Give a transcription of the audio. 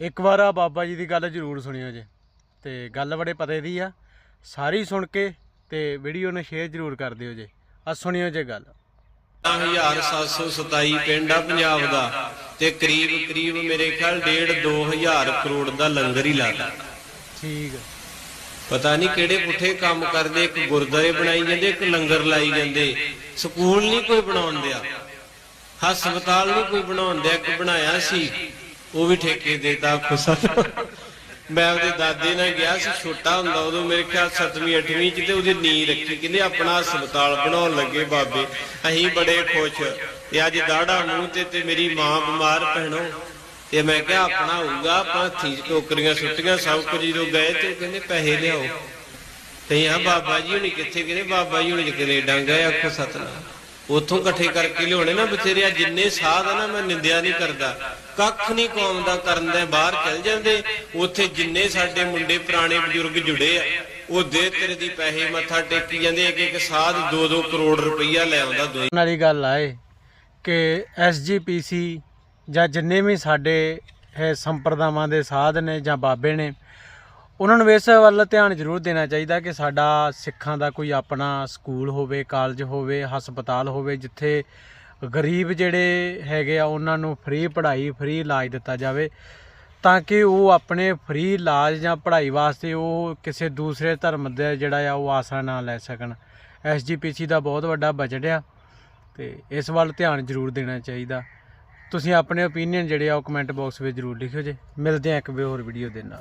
ਇੱਕ ਵਾਰ ਆ ਬਾਬਾ ਜੀ ਦੀ ਗੱਲ ਜ਼ਰੂਰ ਸੁਣਿਓ ਜੇ। ਤੇ ਗੱਲ ਬੜੇ ਪਤੇ ਦੀ ਆ। ਸਾਰੀ ਸੁਣ ਕੇ ਤੇ ਵੀਡੀਓ ਨੂੰ ਸ਼ੇਅਰ ਜ਼ਰੂਰ ਕਰ ਦਿਓ ਜੇ। ਆ ਸੁਣਿਓ ਜੇ ਗੱਲ। 1727 ਪਿੰਡ ਆ ਪੰਜਾਬ ਦਾ ਤੇ ਕਰੀਬ ਕਰੀਬ ਮੇਰੇ ਖਿਆਲ 1.5 2000 ਕਰੋੜ ਦਾ ਲੰਗਰ ਹੀ ਲਾਦਾ ਠੀਕ। ਪਤਾ ਨਹੀਂ ਕਿਹੜੇ ਪੁੱਠੇ ਕੰਮ ਕਰਦੇ ਇੱਕ ਗੁਰਦਾਰੇ ਬਣਾਈ ਜਾਂਦੇ ਇੱਕ ਲੰਗਰ ਲਾਈ ਜਾਂਦੇ। ਸਕੂਲ ਨਹੀਂ ਕੋਈ ਬਣਾਉਣ ਦਿਆ। ਹਸਪਤਾਲ ਨਹੀਂ ਕੋਈ ਬਣਾਉਣ ਦਿਆ ਇੱਕ ਬਣਾਇਆ ਸੀ। ਉਹ ਵੀ ਠੇਕੇ ਦੇਤਾ ਖੁਸਾ ਮੈਂ ਉਹਦੇ ਦਾਦੇ ਨਾਲ ਗਿਆ ਸੀ, ਛੋਟਾ ਹੁੰਦਾ, ਉਦੋਂ ਮੇਰੇ ਖਿਆਲ 7ਵੀਂ 8ਵੀਂ ਚ ਤੇ ਉਹਦੀ ਨੀ ਰੱਖੀ, ਕਹਿੰਦੇ ਆਪਣਾ ਹਸਪਤਾਲ ਬਣਾਉਣ ਲੱਗੇ ਬਾਬੇ, ਅਸੀਂ ਬੜੇ ਖੁਸ਼। ਤੇ ਅੱਜ ਦਾੜਾ ਮੂੰਹ ਤੇ ਤੇ ਮੇਰੀ ਮਾਂ ਬਿਮਾਰ ਭੈਣੋ, ਤੇ ਮੈਂ ਕਿਹਾ ਆਪਣਾ ਹੋਊਗਾ, ਆਪਾਂ ਹੱਥੀਂ 'ਚ ਟੋਕਰੀਆਂ ਸੁੱਟੀਆਂ, ਸਭ ਕੁਝ ਜਦੋਂ ਗਏ ਤੇ ਉਹ ਕਹਿੰਦੇ ਪੈਸੇ ਲਿਆਓ। ਤੇ ਆ ਬਾਬਾ ਜੀ ਹੁਣੀ ਕਿੱਥੇ? ਗਏ ਬਾਬਾ ਜੀ ਹੁਣੀ ਕੈਨੇਡਾ ਗਏ, ਆਖੋ ਸਤਨਾਮ। ਉਥੋਂ ਇਕੱਠੇ ਕਰਕੇ ਲਿਆਉਣੇ ਨਾ ਬਥੇਰੇ ਜਿੰਨੇ ਸਾਧ ਆ ਨਾ, ਮੈਂ ਨਿੰਦਿਆ ਨਹੀਂ ਕਰਦਾ। ਕੱਖ ਨਹੀਂ ਕੌਮ ਦਾ ਕਰਨ ਦੇ ਬਾਹਰ ਚਲ ਜਾਂਦੇ, ਉੱਥੇ ਜਿੰਨੇ ਸਾਡੇ ਮੁੰਡੇ ਪੁਰਾਣੇ ਬਜ਼ੁਰਗ ਜੁੜੇ ਆ, ਉਹ ਦੇ ਤੇਰੇ ਦੀ ਪੈਸੇ ਮੱਥਾ ਟੇਕੀ ਜਾਂਦੇ ਇੱਕ ਇੱਕ ਸਾਧ 2-2 ਕਰੋੜ ਰੁਪਈਆ ਲੈ ਆਉਂਦਾ ਦੋਈ ਉਹਨਾਂ ਵਾਲੀ ਗੱਲ ਆਏ ਕਿ ਐਸਜੀਪੀਸੀ ਜਾਂ ਜਿੰਨੇ ਵੀ ਸਾਡੇ ਸੰਪਰਦਾਵਾਂ ਦੇ ਸਾਧ ਨੇ ਜਾਂ ਬਾਬੇ ਨੇ ਉਹਨਾਂ ਨੂੰ ਇਸ ਵੱਲ ਧਿਆਨ ਜ਼ਰੂਰ ਦੇਣਾ ਚਾਹੀਦਾ ਕਿ ਸਾਡਾ ਸਿੱਖਾਂ ਦਾ ਕੋਈ ਆਪਣਾ ਸਕੂਲ ਹੋਵੇ, ਕਾਲਜ ਹੋਵੇ, ਹਸਪਤਾਲ ਹੋਵੇ, ਜਿੱਥੇ ਗਰੀਬ ਜਿਹੜੇ ਹੈਗੇ ਆ, ਉਹਨਾਂ ਨੂੰ ਫ੍ਰੀ ਪੜ੍ਹਾਈ, ਫ੍ਰੀ ਇਲਾਜ ਦਿੱਤਾ ਜਾਵੇ, ਤਾਂ ਕਿ ਉਹ ਆਪਣੇ ਫ੍ਰੀ ਇਲਾਜ ਜਾਂ ਪੜ੍ਹਾਈ ਵਾਸਤੇ ਉਹ ਕਿਸੇ ਦੂਸਰੇ ਧਰਮ ਦਾ ਜਿਹੜਾ ਆ, ਉਹ ਆਸਰਾ ਨਾ ਲੈ ਸਕਣ। ਐਸਜੀਪੀਸੀ ਦਾ ਬਹੁਤ ਵੱਡਾ ਬਜਟ ਆ ਤੇ ਇਸ ਵੱਲ ਧਿਆਨ ਜ਼ਰੂਰ ਦੇਣਾ ਚਾਹੀਦਾ। ਤੁਸੀਂ ਆਪਣੇ ਓਪੀਨੀਅਨ ਜਿਹੜੇ ਆ, ਉਹ ਕਮੈਂਟ ਬਾਕਸ ਵਿੱਚ ਜ਼ਰੂਰ ਲਿਖਿਓ ਜੇ। ਮਿਲਦੇ ਆ ਇੱਕ ਹੋਰ ਵੀਡੀਓ ਦੇ ਨਾਲ।